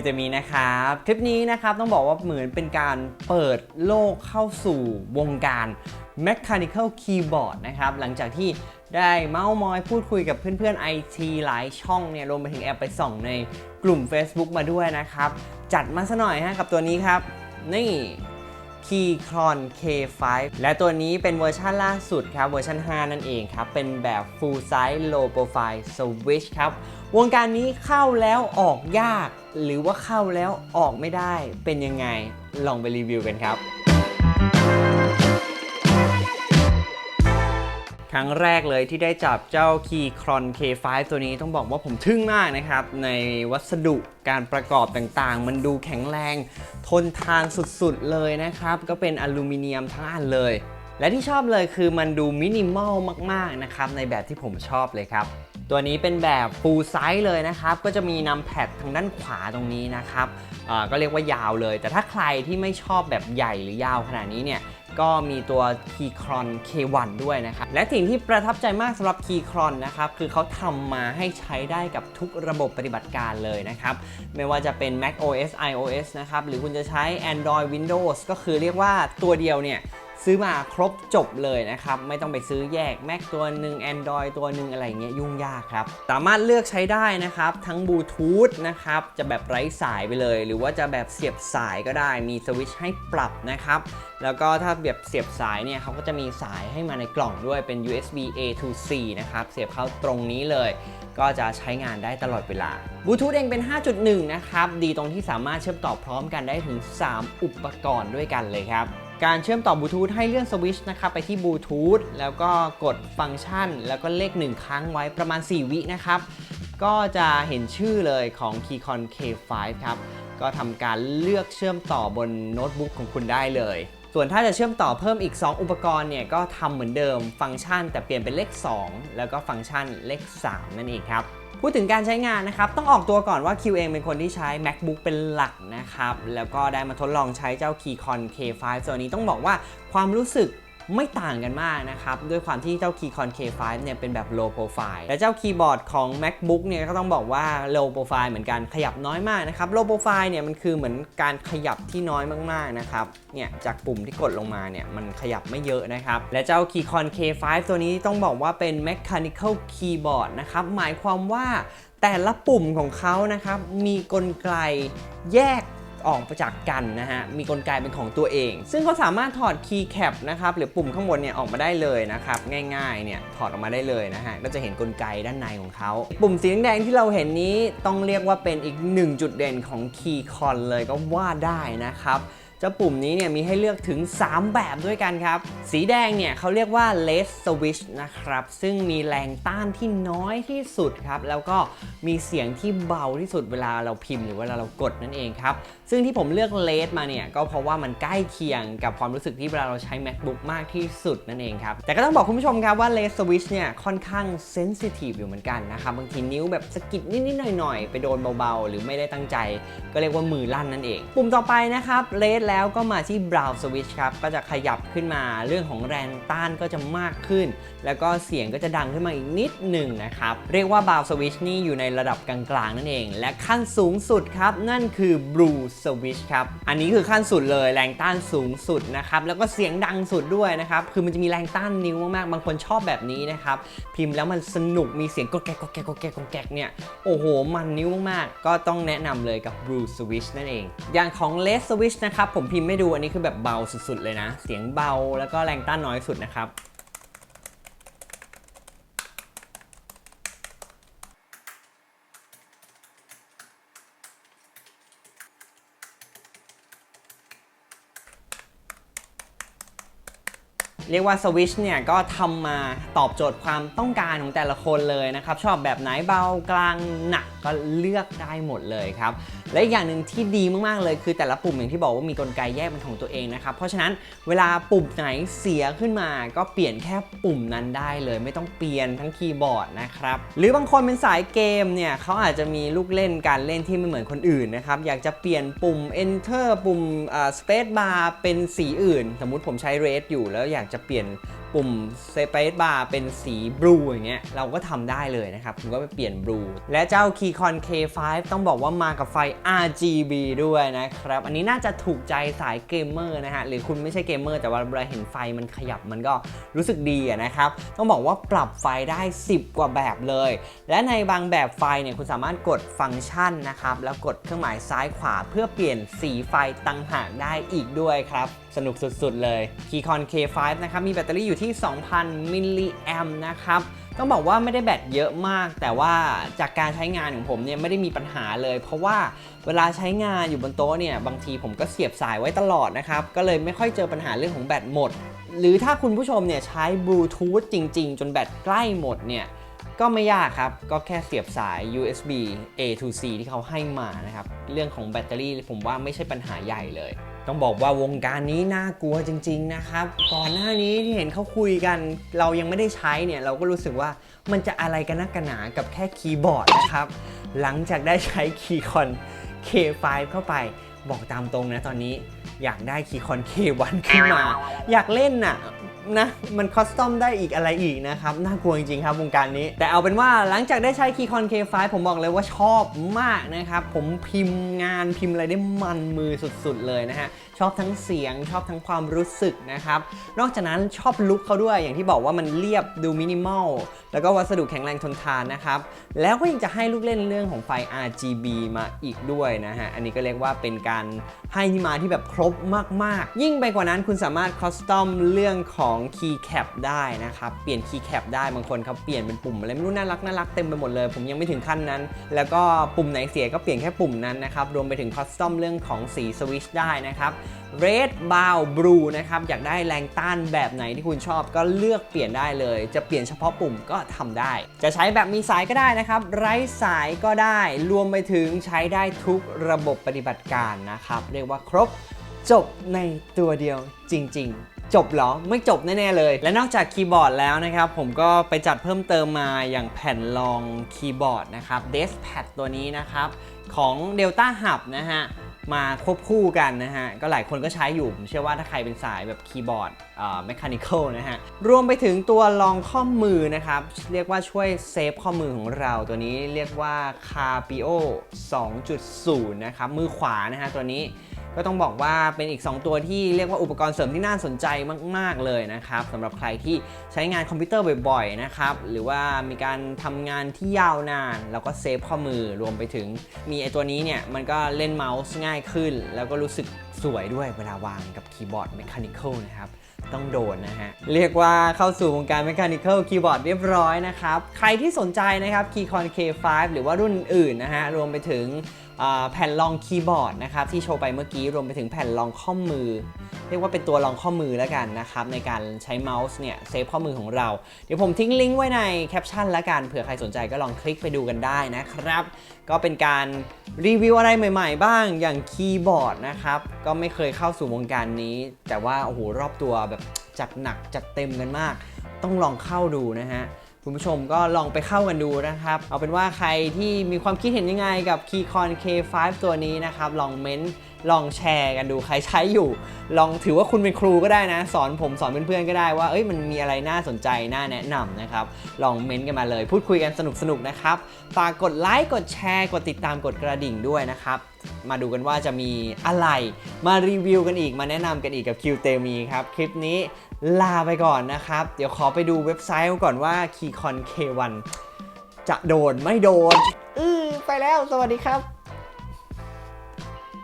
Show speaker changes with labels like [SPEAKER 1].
[SPEAKER 1] คิวเตมีนะครับ คลิปนี้นะครับต้องบอกว่าเหมือนเป็นการเปิดโลกเข้าสู่วงการ Mechanical Keyboard นะครับ หลังจากที่ได้เมาส์มอยพูดคุยกับเพื่อนๆ IT หลายช่องเนี่ยรวมไปถึงแอบไปส่องในกลุ่ม Facebook มาด้วยนะครับ จัดมาซะหน่อยฮะกับตัวนี้ครับ นี่ Keychron K5 และตัวนี้เป็นเวอร์ชันล่าสุดครับ เวอร์ชัน5 นั่นเองครับ เป็นแบบ Full Size Low Profile Switch ครับ วงการนี้เข้าแล้วออกยาก หรือว่าเข้าแล้วออกไม่ได้เป็นยังไงลองไปรีวิวกันครับ ครั้งแรกเลยที่ได้จับเจ้า Keychron K5 ตัวนี้ต้องบอกว่าผมทึ่งมากนะครับ ในวัสดุการประกอบต่างๆ มันดูแข็งแรง ทนทานสุดๆเลยนะครับ ก็เป็นอลูมิเนียมทั้งอันเลย และที่ชอบเลยคือมันดูมินิมอลมากๆนะครับ ในแบบที่ผมชอบเลยครับ ตัวนี้เป็นแบบ full size เลยนะครับ ก็จะมีนำแพดทางด้านขวาตรงนี้นะครับก็เรียกว่ายาวเลย แต่ถ้าใครที่ไม่ชอบแบบใหญ่หรือยาวขนาดนี้เนี่ย ก็มีตัว Keychron K1 ด้วยนะครับ และสิ่งที่ประทับใจมากสำหรับ Keychron นะครับ คือเขาทำมาให้ใช้ได้กับทุกระบบปฏิบัติการเลยนะครับ ไม่ว่าจะเป็น Mac OS iOS นะครับ หรือคุณจะใช้ Android Windows ก็คือเรียกว่าตัวเดียวเนี่ย ซื้อมาครบจบเลยนะครับ ไม่ต้องไปซื้อแยก Mac ตัวหนึ่ง Android ตัวหนึ่งอะไรเงี้ยยุ่งยากครับ สามารถเลือกใช้ได้นะครับ ทั้งบลูทูธนะครับ จะแบบไร้สายไปเลย หรือว่าจะแบบเสียบสายก็ได้มีสวิตช์ให้ปรับนะครับ แล้วก็ถ้าแบบเสียบสายเนี่ยเขาก็จะมีสายให้มาในกล่องด้วยเป็น USB A to C นะครับ เสียบเข้าตรงนี้เลย ก็จะใช้งานได้ตลอดเวลาบลูทูธเองเป็น 5.1 นะครับ ดีตรงที่สามารถเชื่อมต่อพร้อมกันได้ถึง 3 อุปกรณ์ด้วยกันเลยครับ การเชื่อมต่อบลูทูธให้เลื่อนสวิชนะครับไปที่บลูทูธแล้วก็กดฟังก์ชัน แล้วก็เลข 1 ครั้งไว้ประมาณ 4 วินะครับ ก็จะเห็นชื่อเลยของ Keycon K5 ครับ ก็ทำการเลือกเชื่อมต่อบนโน้ตบุ๊กของคุณได้เลย ส่วนถ้าจะเชื่อมต่อเพิ่มอีก 2 อุปกรณ์เนี่ยก็ทำเหมือนเดิมฟังก์ชัน แต่เปลี่ยนเป็นเลข 2 แล้วก็ฟังก์ชันเลข 3 นั่นเองครับ พูดถึงการใช้งานนะครับ ต้องออกตัวก่อนว่าคิวเองเป็นคนที่ใช้ MacBook เป็นหลักนะครับ แล้วก็ได้มาทดลองใช้เจ้า Keychron K5 ตัวนี้ต้องบอกว่าความรู้สึก ไม่ต่างกันมากนะครับ ด้วยความที่เจ้า Keychron K5 เนี่ยเป็นแบบ low profile และเจ้าคีย์บอร์ดของ MacBook เนี่ยก็ต้องบอกว่า low profile เหมือนกันขยับน้อยมากนะครับ low profile เนี่ยมันคือเหมือนการขยับที่น้อยมากๆนะครับเนี่ยจากปุ่มที่กดลงมาเนี่ยมันขยับไม่เยอะนะครับ และเจ้า Keychron K5 ตัวนี้ต้องบอกว่าเป็น mechanical keyboard นะครับหมายความว่าแต่ละปุ่มของเขานะครับมีกลไกแยก ออกจากกันนะฮะ มีกลไกเป็นของตัวเอง ซึ่งเขาสามารถถอดคีย์แคปนะครับหรือปุ่มข้างบนเนี่ยออกมาได้เลยนะครับ ง่ายๆเนี่ยถอดออกมาได้เลยนะฮะ ก็จะเห็นกลไกด้านในของเขา ปุ่มสีแดงที่เราเห็นนี้ต้องเรียกว่าเป็นอีกหนึ่งจุดเด่นของคีย์คอนเลยก็ว่าได้นะครับ เจ้าปุ่มนี้เนี่ยมีให้เลือกถึง 3 แบบด้วยกันครับ สีแดงเนี่ยเขาเรียกว่า less switch นะครับ ซึ่งมีแรงต้านที่น้อยที่สุดครับ แล้วก็มีเสียงที่เบาที่สุดเวลาเราพิมพ์หรือเวลาเรากดนั่นเองครับ ซึ่งที่ผมเลือก less มาเนี่ยก็เพราะว่ามันใกล้เคียงกับความรู้สึกที่เวลาเราใช้ macbook มากที่สุดนั่นเองครับ แต่ก็ต้องบอกคุณผู้ชมครับว่า less switch เนี่ยค่อนข้าง sensitive อยู่เหมือนกันนะครับ บางทีนิ้วแบบสะกิดนิดๆหน่อยๆไปโดนเบาๆ หรือไม่ได้ตั้งใจ ก็เรียกว่ามือลั่นนั่นเอง ปุ่มต่อไปนะครับ less แล้วก็มาที่ brow switch ครับ ก็จะขยับขึ้นมาเรื่องของแรงต้านก็จะมากขึ้น แล้วก็เสียงก็จะดังขึ้นมาอีกนิดหนึ่งนะครับ เรียกว่า brow switch นี่อยู่ในระดับกลางๆ นั่นเอง และขั้นสูงสุดครับ นั่นคือ blue switch ครับ อันนี้คือขั้นสุดเลยแรงต้านสูงสุดนะครับ แล้วก็เสียงดังสุดด้วยนะครับ คือมันจะมีแรงต้านนิ้วมากๆ บางคนชอบแบบนี้นะครับ พิมพ์แล้วมันสนุกมีเสียงกดแกกกแกกกแกกกแกกเนี่ยโอ้โหมันนิ้วมากๆ ก็ต้องแนะนำเลยกับ blue switch นั่นเอง อย่างของ Les Switch นะครับผมพิมพ์ไม่ดูอันนี้คือแบบเบาสุดๆเลยนะ เสียงเบาแล้วก็แรงต้านน้อยสุดนะครับเรียกว่าสวิชเนี่ยก็ทำมาตอบโจทย์ความต้องการของแต่ละคนเลยนะครับ ชอบแบบไหนเบากลางหนักก็เลือกได้หมดเลยครับ และอีกอย่างหนึ่งที่ดีมากๆเลยคือแต่ละปุ่มอย่างที่บอกว่ามีกลไกแยกเป็นของตัวเองนะครับ เพราะฉะนั้นเวลาปุ่มไหนเสียขึ้นมา ก็เปลี่ยนแค่ปุ่มนั้นได้เลย ไม่ต้องเปลี่ยนทั้งคีย์บอร์ดนะครับ หรือบางคนเป็นสายเกมเนี่ยเขาอาจจะมีลูกเล่นการเล่นที่ไม่เหมือนคนอื่นนะครับ อยากจะเปลี่ยนปุ่ม enter ปุ่มอ่า space bar เป็นสีอื่น สมมุติผมใช้ red อยู่แล้วอยากจะเปลี่ยน ปุ่ม Space Bar เป็นสีบลูอย่างเงี้ยเราก็ทำได้เลยนะครับผมก็ไปเปลี่ยนบลูและเจ้า Keycon K5 ต้องบอกว่ามากับไฟ RGB ด้วยนะครับ อันนี้น่าจะถูกใจสายเกมเมอร์นะฮะหรือคุณไม่ใช่เกมเมอร์แต่ว่าเวลาเห็นไฟมันขยับมันก็รู้สึกดีนะครับ ต้องบอกว่าปรับไฟได้ 10 กว่าแบบเลย และในบางแบบไฟเนี่ยคุณสามารถกดฟังก์ชันนะครับแล้วกดเครื่องหมายซ้ายขวาเพื่อเปลี่ยนสีไฟตั้งหากได้อีกด้วยครับสนุกสุดๆเลย Keycon K5 นะครับมีแบตเตอรี่อยู่ที่ 2,000 มิลลิแอมนะครับต้องบอกว่าไม่ได้แบตเยอะมาก แต่ว่าจากการใช้งานของผมเนี่ยไม่ได้มีปัญหาเลย เพราะว่าเวลาใช้งานอยู่บนโต๊ะเนี่ยบางทีผมก็เสียบสายไว้ตลอดนะครับก็เลยไม่ค่อยเจอปัญหาเรื่องของแบตหมด หรือถ้าคุณผู้ชมเนี่ยใช้บลูทูธจริง ๆ จนแบตใกล้หมดเนี่ยก็ไม่ยากครับ ก็แค่เสียบสาย USB A to C ที่เขาให้มานะครับ เรื่องของแบตเตอรี่ผมว่าไม่ใช่ปัญหาใหญ่เลย ต้องบอกว่าวงการนี้น่ากลัวจริง ๆ นะครับ ก่อนหน้านี้ที่เห็นเขาคุยกัน เรายังไม่ได้ใช้เนี่ย เราก็รู้สึกว่ามันจะอะไรกันนักกันหนากับแค่คีย์บอร์ดนะครับ หลังจากได้ใช้คีย์คอน K5 เข้าไปบอกตามตรงนะตอนนี้อยากได้คีย์คอน K1 ขึ้นมา อยากเล่นน่ะ นะ มันคอสตอมได้อีกอะไรอีกนะครับ น่ากลัวจริงๆครับวงการนี้ แต่เอาเป็นว่าหลังจากได้ใช้ Keycon K5 ผมบอกเลยว่าชอบมากนะครับ ผมพิมพ์งานพิมพ์อะไรได้มันมือสุดๆเลยนะฮะชอบทั้งเสียงชอบทั้งความรู้สึกนะครับ นอกจากนั้นชอบลุคเขาด้วยอย่างที่บอกว่ามันเรียบดูมินิมอลแล้วก็วัสดุแข็งแรงทนทานนะครับ แล้วก็ยังจะให้ลูกเล่นเรื่องของไฟ RGB มาอีกด้วยนะฮะ อันนี้ก็เรียกว่าเป็นการให้ที่มาที่แบบครบมาก ๆ ยิ่งไปกว่านั้นคุณสามารถคอสตอมเรื่องของของ keycap ได้นะครับ เปลี่ยน Key Cap ได้บางคนเขาเปลี่ยนเป็นปุ่มอะไรไม่รู้น่ารักน่ารักเต็มไปหมดเลย ผมยังไม่ถึงขั้นนั้น แล้วก็ปุ่มไหนเสียก็เปลี่ยนแค่ปุ่มนั้นนะครับ รวมไปถึงคอสตอมเรื่องของสีสวิชได้นะครับ Red b o w Blue นะครับอยากได้แรงต้านแบบไหนที่คุณชอบก็เลือกเปลี่ยนได้เลย จะเปลี่ยนเฉพาะปุ่มก็ทำได้ จะใช้แบบมีสายก็ได้นะครับ ไร้สายก็ได้ รวมไปถึงใช้ได้ทุกระบบปฏิบัติการนะครับ เรียกว่าครบจบในตัวเดียวจริง ๆ จบเหรอ ไม่จบแน่ ๆ เลย และนอกจากคีย์บอร์ดแล้วนะครับ ผมก็ไปจัดเพิ่มเติมมาอย่างแผ่นรองคีย์บอร์ดนะครับ d e s p a d ตัวนี้นะครับ ของ Delta Hub นะฮะ มาควบคู่กันนะฮะ ก็หลายคนก็ใช้อยู่ ผมเชื่อว่าถ้าใครเป็นสายแบบคีย์บอร์ดเมคานิคอลนะฮะ รวมไปถึงตัวรองข้อมือนะครับ เรียกว่าช่วยเซฟข้อมือของเราตัวนี้เรียกว่า Carpio 2.0 นะครับ มือขวานะฮะตัวนี้ ก็ต้องบอกว่าเป็นอีก 2 ตัวที่เรียกว่าอุปกรณ์เสริมที่น่าสนใจมาก ๆ เลยนะครับสำหรับใครที่ใช้งานคอมพิวเตอร์บ่อย ๆ นะครับ หรือว่ามีการทำงานที่ยาวนาน แล้วก็เซฟข้อมือรวมไปถึง มีไอตัวนี้เนี่ยมันก็เล่นเมาส์ง่ายขึ้น แล้วก็รู้สึกสวยด้วยเวลาวางกับคีย์บอร์ดเมคานิคอลนะครับต้องโดนนะฮะ เรียกว่าเข้าสู่วงการ Mechanical Keyboard เรียบร้อยนะครับ ใครที่สนใจนะครับ Keycon K5 หรือว่ารุ่นอื่นนะฮะ รวมไปถึง แผ่นรองคีย์บอร์ดนะครับที่โชว์ไปเมื่อกี้รวมไปถึงแผ่นรองข้อมือ เรียกว่าเป็นตัวรองข้อมือแล้วกันนะครับในการใช้เมาส์เนี่ยเซฟข้อมือของเรา เดี๋ยวผมทิ้งลิงก์ไว้ในแคปชั่นแล้วกันเผื่อใครสนใจก็ลองคลิกไปดูกันได้นะครับ ก็เป็นการรีวิวอะไรใหม่ ๆ บ้างอย่างคีย์บอร์ดนะครับก็ไม่เคยเข้าสู่วงการนี้ แต่ว่าโอ้โหรอบตัวแบบจัดหนักจัดเต็มกันมาก ต้องลองเข้าดูนะฮะ คุณผู้ชมก็ลองไปเข้ากันดูนะครับ เอาเป็นว่าใครที่มีความคิดเห็นยังไงกับ Keycon K5 ตัวนี้นะครับ ลองเม้นต์ ลองแชร์กันดูใครใช้อยู่ ลองถือว่าคุณเป็นครูก็ได้นะ สอนผมสอนเพื่อนๆก็ได้ว่าเอ้ยมันมีอะไรน่าสนใจน่าแนะนำนะครับ ลองเม้นต์กันมาเลย พูดคุยกันสนุกๆนะครับฝากกดไลค์กดแชร์กดติดตามกดกระดิ่งด้วยนะครับ มาดูกันว่าจะมีอะไร มารีวิวกันอีกมาแนะนำกันอีกกับคิวเตมีครับคลิปนี้ลาไปก่อนนะครับ เดี๋ยวขอไปดูเว็บไซต์ก่อนว่า Keycon K1 จะโดนไม่โดน อือไปแล้วสวัสดีครับ